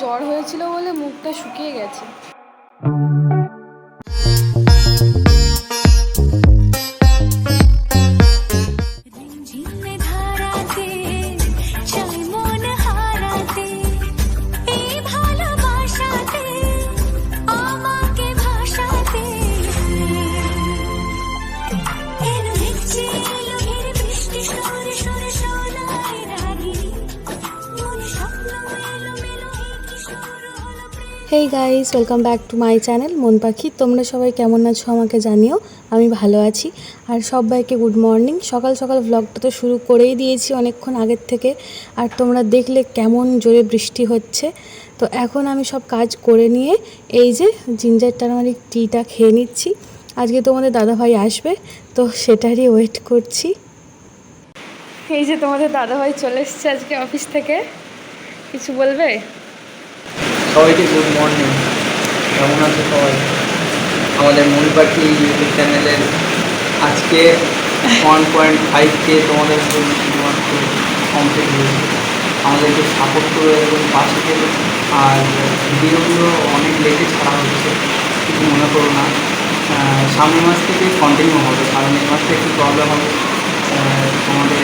জ্বর হয়েছিল বলে মুখটা শুকিয়ে গেছে। Hey guys welcome back to my channel Mon Pakhi তোমরা সবাই কেমন আছো আমাকে জানিও, আমি ভালো আছি। আর সবাইকে গুড মর্নিং সকাল সকাল ভ্লগটা তো শুরু করেই দিয়েছি অনেকক্ষণ আগের থেকে। আর তোমরা দেখলে কেমন জোরে বৃষ্টি হচ্ছে। তো এখন আমি সব কাজ করে নিয়ে এই যে জিঞ্জার টারমারিক টিটা খেয়ে নিচ্ছি। আজকে তোমাদের দাদাভাই আসবে, তো সেটারই ওয়েট করছি। এই যে তোমাদের দাদাভাই চলে এসছে আজকে অফিস থেকে। কিছু বলবে? সবাইকে গুড মর্নিং কেমন আছে সবাই? আমাদের মন পাখি ইউটিউব চ্যানেলের আজকে ওয়ান পয়েন্ট ফাইভ কে তোমাদের শুধুমাত্র কমপ্লিট হয়েছে। আমাদেরকে সাপোর্ট করে এবং পাশে থেকে আর ভিডিওগুলো অনেক লেটে ছাড়া হচ্ছে, কিছু মনে করো না। সামনের মাস থেকে কন্টিনিউ হবে, কারণ এই মাসটা একটু প্রবলেম হবে। তোমাদের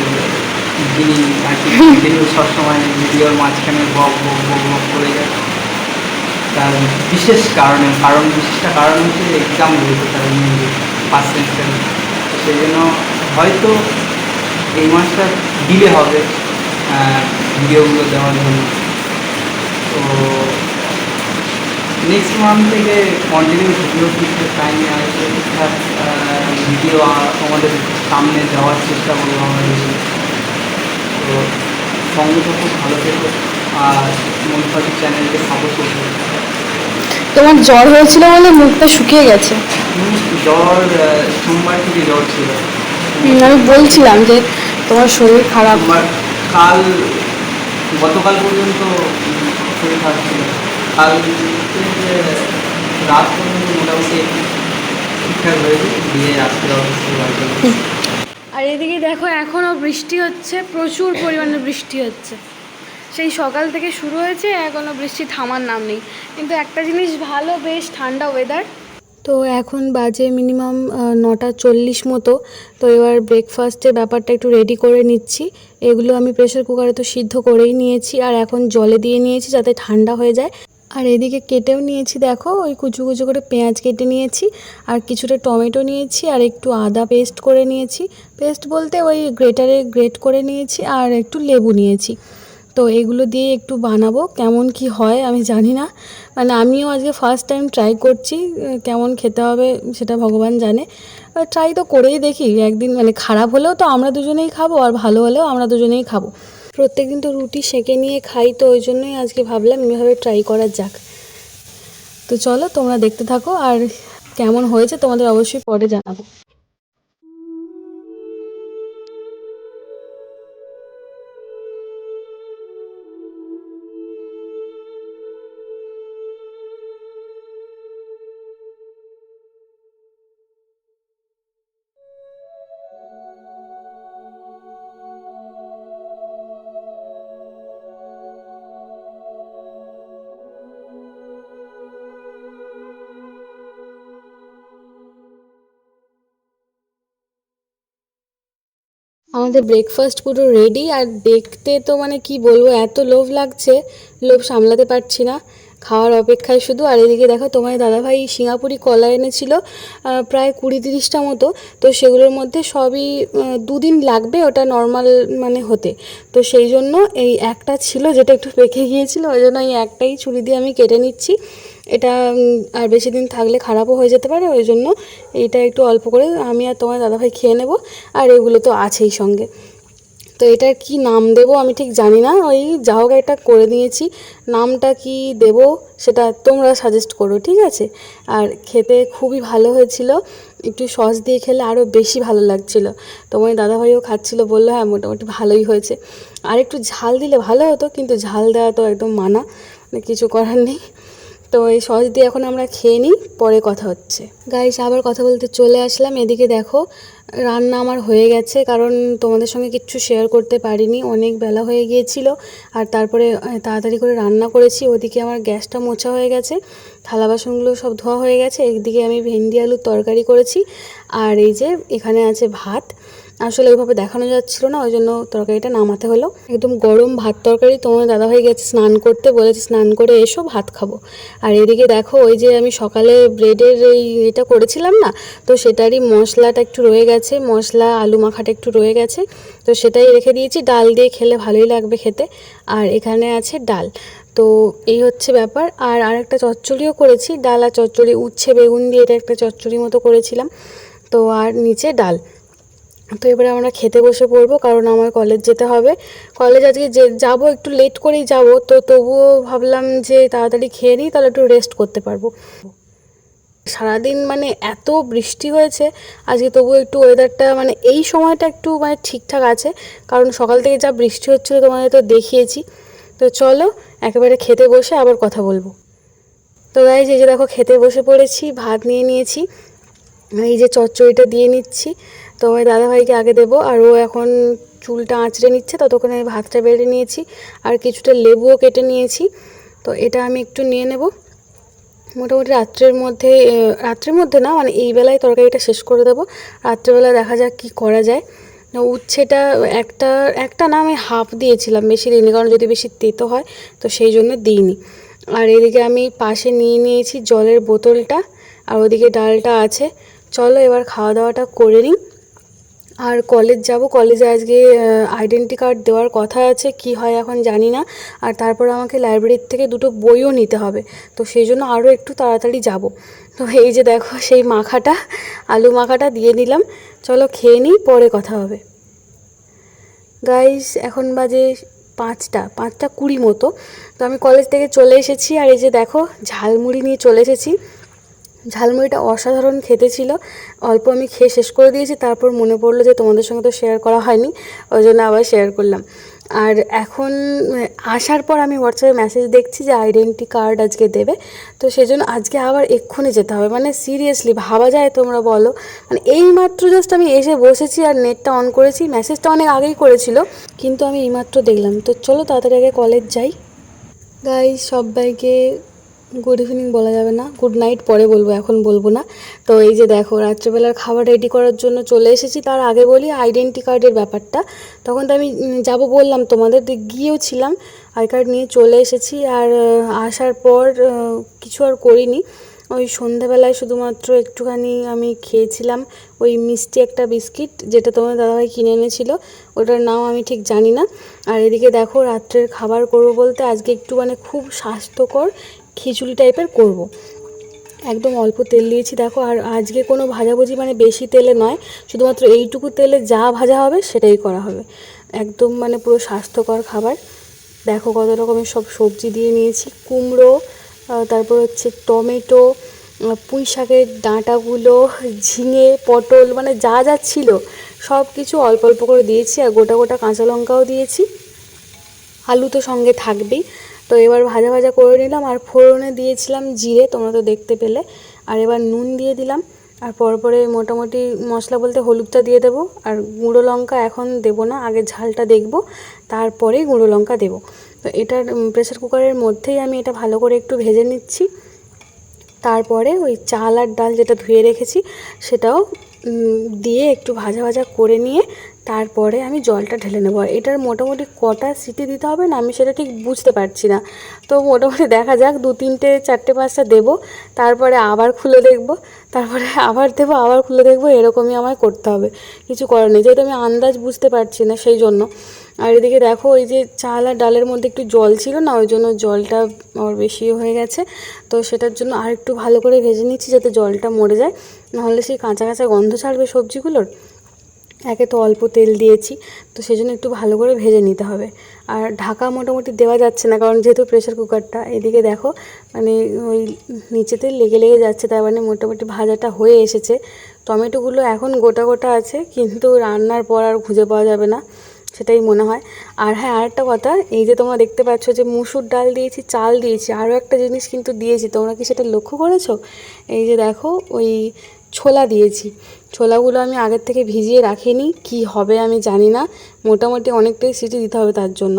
যিনি আর কি কন্টিনিউ সবসময় ভিডিওর মাঝখানে বক বক বক বক করে বিশেষ কারণে কারণ, বিশেষটা কারণ হচ্ছে এক্সাম রয়েছে তার ফার্স্ট সেমিস্টারে সেই জন্য হয়তো এই মাসটা ডিলে হবে ভিডিওগুলো দেওয়ার জন্য। তো নেক্সট মান্থ থেকে কন্টিনিউ ভিডিও দিতে টাইমে আসবে ঠিকঠাক ভিডিও আমাদের সামনে দেওয়ার চেষ্টা করব আমরা বেশি। তো সঙ্গে তো খুব ভালো থেকো, আর মন চ্যানেলকে সাপোর্ট করব তোমার জ্বর হয়েছিল বলে মুখটা শুকিয়ে গেছে। জ্বর সোমবার থেকে জ্বর ছিল। আমি বলছিলাম যে তোমার শরীর খারাপ। কাল গতকাল পর্যন্ত শরীর খারাপ ছিল। কাল রাত পর্যন্ত মোটামুটি ঠিকঠাক হয়েছে। দিয়ে আজকে। আর এদিকে দেখো এখনও বৃষ্টি হচ্ছে প্রচুর পরিমাণে বৃষ্টি হচ্ছে। সেই সকাল থেকে শুরু হয়েছে এখনও বৃষ্টি থামার নাম নেই। কিন্তু একটা জিনিস ভালো, বেশ ঠান্ডা ওয়েদার তো এখন বাজে মিনিমাম নটা চল্লিশ মতো। তো এবার ব্রেকফাস্টের ব্যাপারটা একটু রেডি করে নিচ্ছি। এগুলো আমি প্রেশার কুকারে তো সিদ্ধ করেই নিয়েছি, আর এখন জলে দিয়ে নিয়েছি যাতে ঠান্ডা হয়ে যায়। আর এদিকে কেটেও নিয়েছি, দেখো, ওই কুচু কুচু করে পেঁয়াজ কেটে নিয়েছি, আর কিছুটা টমেটো নিয়েছি, আর একটু আদা পেস্ট করে নিয়েছি। পেস্ট বলতে ওই গ্রেটারে গ্রেট করে নিয়েছি, আর একটু লেবু নিয়েছি। তো এগুলো দিয়ে একটু বানাবো, কেমন কি হয় আমি জানি না। মানে আমিও আজকে ফার্স্ট টাইম ট্রাই করছি, কেমন খেতে হবে সেটা ভগবান জানে। ট্রাই তো করেই দেখি, একদিন মানে খারাপ হলেও তো আমরা দুজনেই খাব আর ভালো হলেও আমরা দুজনেই খাব। প্রত্যেকদিন তো রুটি সেঁকে নিয়ে খাই, তো ওই জন্যই আজকে ভাবলাম এভাবে ট্রাই করা যাক। তো চলো তোমরা দেখতে থাকো আর কেমন হয়েছে তোমাদের অবশ্যই পরে জানাব। আমাদের ব্রেকফাস্ট পুরো রেডি আর দেখতে তো মানে কি বলব, এত লোভ লাগছে, লোভ সামলাতে পারছি না। খাওয়ার অপেক্ষায় শুধু, আর এদিকে দেখো তোমার দাদাভাই সিঙ্গাপুরি কলা এনেছিল প্রায় কুড়ি তিরিশটা মতো। তো সেগুলোর মধ্যে সবই দুদিন লাগবে ওটা নর্মাল মানে হতে। তো সেই জন্য এই একটা ছিল, যেটা একটু পেকে গিয়েছিল, ওই জন্য এই একটাই ছুরি দিয়ে আমি কেটে নিচ্ছি। এটা আর বেশি দিন থাকলে খারাপও হয়ে যেতে পারে, ওই জন্য এইটা একটু অল্প করে আমি আর তোমার দাদাভাই খেয়ে নেব, আর এগুলো তো আছেই সঙ্গে। তো এটার কি নাম দেব আমি ঠিক জানি না, ওই যা হোক একটা করে নিয়েছি নামটা কি দেব সেটা তোমরা সাজেস্ট করো, ঠিক আছে? আর খেতে খুবই ভালো হয়েছিল, একটু সস দিয়ে খেলে আরও বেশি ভালো লাগছিল। তোমার দাদাভাইও খাচ্ছিল, বলল হ্যাঁ মোটামুটি ভালোই হয়েছে। আর একটু ঝাল দিলে ভালো হতো, কিন্তু ঝাল দেওয়া তো একদম মানা মানে কিছু করার নেই। তো এই সস দিয়ে এখন আমরা খেয়ে নিই, পরে কথা হচ্ছে। গাইস আবার কথা বলতে চলে আসলাম। এদিকে দেখো, রান্না আমার হয়ে গেছে, কারণ তোমাদের সঙ্গে কিচ্ছু শেয়ার করতে পারিনি। অনেক বেলা হয়ে গিয়েছিল, আর তারপরে তাড়াতাড়ি করে রান্না করেছি। ওদিকে আমার গ্যাসটা মোছা হয়ে গেছে, থালা বাসনগুলো সব ধোয়া হয়ে গেছে। একদিকে আমি ভেন্ডি আলুর তরকারি করেছি, আর এই যে এখানে আছে ভাত। আসলে ওইভাবে দেখানো যাচ্ছিল না ওই জন্য তরকারিটা নামাতে হলো। একদম গরম ভাত তরকারি, তোমার দাদাভাই গেছে স্নান করতে, বলেছে স্নান করে এসো, ভাত খাব। আর এদিকে দেখো, ওই যে আমি সকালে ব্রেডের এই এটা করেছিলাম না, তো সেটারই মশলাটা একটু রয়ে গেছে, মশলা, আলু মাখাটা একটু রয়ে গেছে, তো সেটাই রেখে দিয়েছি। ডাল দিয়ে খেলে ভালোই লাগবে খেতে। আর এখানে আছে ডাল। তো এই হচ্ছে ব্যাপার। আর আরেকটা চচ্চড়িও করেছি, ডাল আর চচ্চড়ি, উচ্ছে, বেগুন দিয়ে এটা একটা চচ্চড়ি মতো করেছিলাম। তো আর নিচে ডাল। তো এবারে আমরা খেতে বসে পড়ব, কারণ আমার কলেজ যেতে হবে। কলেজ আজকে যে, যাব একটু লেট করেই যাব, তো তবুও ভাবলাম যে তাড়াতাড়ি খেয়ে নিই, তাহলে একটু রেস্ট করতে পারব। সারাদিন মানে এত বৃষ্টি হয়েছে, আজকে তবুও একটু ওয়েদারটা মানে এই সময়টা একটু মানে ঠিকঠাক আছে, কারণ সকাল থেকে যা বৃষ্টি হচ্ছিল তোমাদের তো দেখিয়েছি। তো চলো, একেবারে খেতে বসে আবার কথা বলব। তো গাইজ যে দেখো, খেতে বসে পড়েছি, ভাত নিয়ে নিয়েছি এই যে চচ্চড়িটা দিয়ে নিচ্ছি। তো আমার দাদাভাইকে আগে দেবো আর ও এখন চুলটা আঁচড়ে নিচ্ছে, ততক্ষণে আমি ভাতটা বেড়ে নিয়েছি আর কিছুটা লেবুও কেটে নিয়েছি। তো এটা আমি একটু নিয়ে নেব। মোটামুটি রাত্রের মধ্যে রাত্রের মধ্যে না মানে এই বেলায় তরকারিটা শেষ করে দেবো। রাত্রেবেলা দেখা যাক কী করা যায়। উচ্ছেটা একটা একটা না আমি হাফ দিয়েছিলাম বেশি দিইনি, কারণ যদি বেশি তেতো হয়, তো সেই জন্য দিইনি। আর এদিকে আমি পাশে নিয়ে নিয়েছি জলের বোতলটা, আর ওদিকে ডালটা আছে। চলো এবার খাওয়া দাওয়াটা করে নিই। আর কলেজ যাব, কলেজে আজকে আইডেন্টি কার্ড দেওয়ার কথা আছে, কি হয় এখন জানি না। আর তারপর আমাকে লাইব্রেরির থেকে দুটো বইও নিতে হবে, তো সেই জন্য আরও একটু তাড়াতাড়ি যাব। তো এই যে দেখো, সেই মাখাটা, আলু মাখাটা দিয়ে দিলাম চলো খেয়ে নিই, পরে কথা হবে। গাইস এখন বাজে পাঁচটা পাঁচটা কুড়ি মতো। তো আমি কলেজ থেকে চলে এসেছি, আর এই যে দেখো, ঝালমুড়ি নিয়ে চলে এসেছি। ঝালমুড়িটা অসাধারণ খেতে ছিল। অল্প আমি খেয়ে শেষ করে দিয়েছি, তারপর মনে পড়ল যে তোমাদের সঙ্গে তো শেয়ার করা হয়নি, ওই জন্য আবার শেয়ার করলাম। আর এখন, আসার পর আমি হোয়াটসঅ্যাপে মেসেজ দেখছি যে আইডেন্টি কার্ড আজকে দেবে, তো সেজন্য আজকে আবার এক্ষুনি যেতে হবে। মানে সিরিয়াসলি ভাবা যায় তোমরা বলো। মানে এইমাত্র জাস্ট আমি এসে বসেছি আর নেটটা অন করেছি মেসেজটা অনেক আগেই করেছিল, কিন্তু আমি এইমাত্র দেখলাম। তো চলো তাড়াতাড়ি আগে কলেজ যাই। গাই সবাইকে গুড ইভিনিং বলা যাবে না গুড নাইট পরে বলব, এখন বলব না। তো এই যে দেখো, রাত্রেবেলার খাবার রেডি করার জন্য চলে এসেছি, তার আগে বলি আইডেন্টি কার্ডের ব্যাপারটা। তখন তো আমি যাব বললাম, তোমাদের গিয়েও ছিলাম আই কার্ড নিয়ে চলে এসেছি, আর আসার পর কিছু আর করিনি। ওই সন্ধেবেলায় শুধুমাত্র একটুখানি আমি খেয়েছিলাম ওই মিষ্টি একটা বিস্কিট, যেটা তোমার দাদাভাই কিনে এনেছিল, ওটার নাম আমি ঠিক জানি না। আর এদিকে দেখো, রাত্রের খাবার করব বলতে আজকে একটু মানে খুব স্বাস্থ্যকর খিচুড়ি টাইপের করব। একদম অল্প তেল দিয়েছি, দেখো, আর আজকে কোনো ভাজাভুজি মানে বেশি তেলে নয়, শুধুমাত্র এইটুকু তেলে যা ভাজা হবে সেটাই করা হবে। একদম মানে পুরো স্বাস্থ্যকর খাবার। দেখো কত রকমের সব সবজি দিয়ে নিয়েছি, কুমড়ো তারপর হচ্ছে টমেটো পুঁই শাকের ডাঁটাগুলো, ঝিঙে, পটল মানে যা যা ছিল সব কিছু অল্প অল্প করে দিয়েছি, আর গোটা গোটা কাঁচা লঙ্কাও দিয়েছি। আলু তো সঙ্গে থাকবেই। তো এবার ভাজা ভাজা করে নিলাম আর ফোড়নে দিয়েছিলাম জিরে, তোমরা তো দেখতে পেলে। আর এবার নুন দিয়ে দিলাম। আর পরপরে মোটামুটি মশলা বলতে হলুদটা দিয়ে দেবো। আর গুঁড়ো লঙ্কা এখন দেবো না, আগে ঝালটা দেখব তারপরেই গুঁড়ো লঙ্কা দেবো। তো এটার প্রেসার কুকারের মধ্যেই আমি এটা ভালো করে একটু ভেজে নিচ্ছি। তারপরে ওই চাল আর ডাল যেটা ধুয়ে রেখেছি, সেটাও দিয়ে একটু ভাজা ভাজা করে নিয়ে তারপরে আমি জলটা ঢেলে নেব। এটার মোটামুটি কটা সিটি দিতে হবে না, আমি সেটা ঠিক বুঝতে পারছি না। তো মোটামুটি দেখা যাক, দু, তিনটে, চারটে, পাঁচটা দেবো। তারপরে আবার খুলে দেখব, তারপরে আবার দেবো, আবার খুলে দেখব, এরকমই আমায় করতে হবে। কিছু করার নেই, যেহেতু আমি আন্দাজ বুঝতে পারছি না সেই জন্য। আর এদিকে দেখো, ওই যে চাল আর ডালের মধ্যে একটু জল ছিল না, ওই জন্য জলটা আমার বেশি হয়ে গেছে। তো সেটার জন্য আর একটু ভালো করে ভেজে নিচ্ছি, যাতে জলটা মরে যায়। নাহলে সেই কাঁচা কাঁচা গন্ধ ছাড়বে সবজিগুলোর। একে তো অল্প তেল দিয়েছি, তো সেই জন্য একটু ভালো করে ভেজে নিতে হবে। আর ঢাকা মোটামুটি দেওয়া যাচ্ছে না, কারণ যেহেতু প্রেশার কুকারটা এদিকে দেখো মানে ওই নিচেতে লেগে লেগে যাচ্ছে, তার মানে মোটামুটি ভাজাটা হয়ে এসেছে। টমেটোগুলো এখন গোটা গোটা আছে, কিন্তু রান্নার পর আর খুঁজে পাওয়া যাবে না, সেটাই মনে হয়। আর হ্যাঁ আরেকটা কথা, এই যে তোমরা দেখতে পাচ্ছ যে মুসুর ডাল দিয়েছি, চাল দিয়েছি, আরও একটা জিনিস কিন্তু দিয়েছি, তোমরা কি সেটা লক্ষ্য করেছ? এই যে দেখো, ওই ছোলা দিয়েছি। ছোলাগুলো আমি আগের থেকে ভিজিয়ে রাখিনি, কি হবে আমি জানি না। মোটামুটি অনেকটাই সিটি দিতে হবে তার জন্য।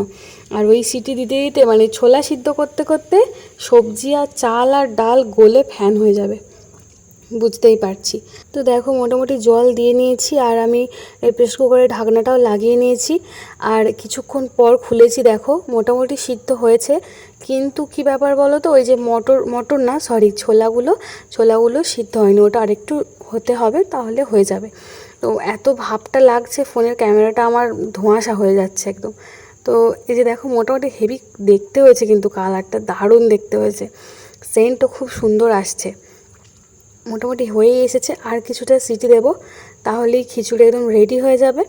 আর ওই সিটি দিতে দিতে মানে ছোলা সিদ্ধ করতে করতে সবজি আর চাল আর ডাল গলে ফ্যান হয়ে যাবে। বুঝতেই পারছি। তো দেখো, মোটামুটি জল দিয়ে নিয়েছি আর আমি এই প্রেসার কুকারের ঢাকনাটাও লাগিয়ে নিয়েছি। আর কিছুক্ষণ পর খুলেছি দেখো, মোটামুটি সিদ্ধ হয়েছে। কিন্তু কি ব্যাপার বলো তো, ওই যে মটর মটর না সরি ছোলাগুলো ছোলাগুলো সিদ্ধ হয়নি। ওটা আরেকটু হতে হবে, তাহলে হয়ে যাবে। তো এত ভাবটা লাগছে, ফোনের ক্যামেরাটা আমার ধোঁয়াশা হয়ে যাচ্ছে একদম। তো এই যে দেখো, মোটামুটি হেভি দেখতে হয়েছে কিন্তু কালারটা দারুণ দেখতে হয়েছে। সেন্টও খুব সুন্দর আসছে। মোটামুটি হয়েই এসেছে। আর কিছুটা সিটি দেবো, তাহলেই খিচুড়ি একদম রেডি হয়ে যাবে।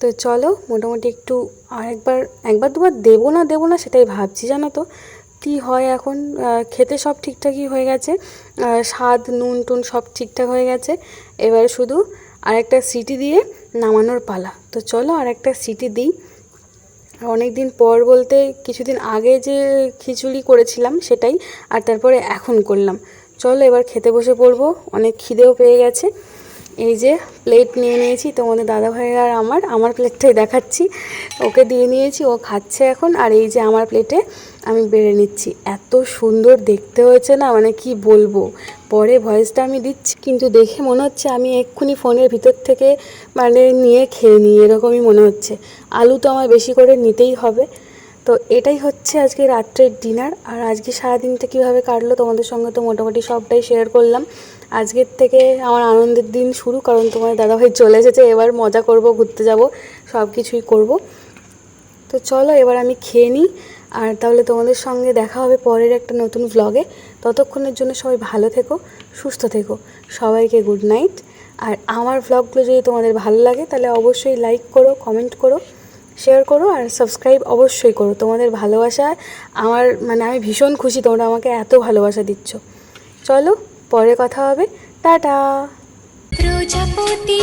তো চলো, মোটামুটি একটু আর একবার একবার দুবার দেবো না দেবো না সেটাই ভাবছি, জানো তো। কী হয় এখন? খেতে সব ঠিকঠাকই হয়ে গেছে। স্বাদ, নুন, টুন সব ঠিকঠাক হয়ে গেছে। এবার শুধু আরেকটা সিটি দিয়ে নামানোর পালা। তো চলো আরেকটা সিটি দিই। অনেক দিন পর বলতে কিছুদিন আগে যে খিচুড়ি করেছিলাম সেটাই, আর তারপরে এখন করলাম। চলো এবার খেতে বসে পড়ব। অনেক খিদেও পেয়ে গেছে। এই যে প্লেট নিয়ে নিয়েছি তোমাদের দাদা ভাইয়ের আর আমার। আমার প্লেটটাই দেখাচ্ছি। ওকে দিয়ে নিয়েছি, ও খাচ্ছে এখন। আর এই যে আমার প্লেটে আমি বেড়ে নিচ্ছি। এত সুন্দর দেখতে হয়েছে না? মানে কি বলব? পরে ভয়েসটা আমি দিচ্ছি, কিন্তু দেখে মনে হচ্ছে আমি এক্ষুনি ফোনের ভিতর থেকে মানে নিয়ে খেয়ে নিই, এরকমই মনে হচ্ছে। আলু তো আমার বেশি করে নিতেই হবে। তো এটাই হচ্ছে আজকে রাত্রের ডিনার আর আজকে সারাদিনটা কীভাবে কাটলো তোমাদের সঙ্গে তো মোটামুটি সবটাই শেয়ার করলাম। আজকের থেকে আমার আনন্দের দিন শুরু, কারণ তোমার দাদাভাই চলে এসেছে, এবার মজা করব, ঘুরতে যাব সব কিছুই করব। তো চলো এবার আমি খেয়ে নিই, আর তাহলে তোমাদের সঙ্গে দেখা হবে পরের একটা নতুন ভ্লগে ততক্ষণের জন্য সবাই ভালো থেকো, সুস্থ থেকো, সবাইকে গুড নাইট আর আমার ভ্লগগুলো যদি তোমাদের ভালো লাগে, তাহলে অবশ্যই লাইক করো কমেন্ট করো। শেয়ার করো আর সাবস্ক্রাইব অবশ্যই করো। তোমাদের ভালোবাসা, আমার মানে আমি ভীষণ খুশি তোমরা আমাকে এত ভালোবাসা দিচ্ছ। চলো, পরে কথা হবে। টাটা! প্রজাপতি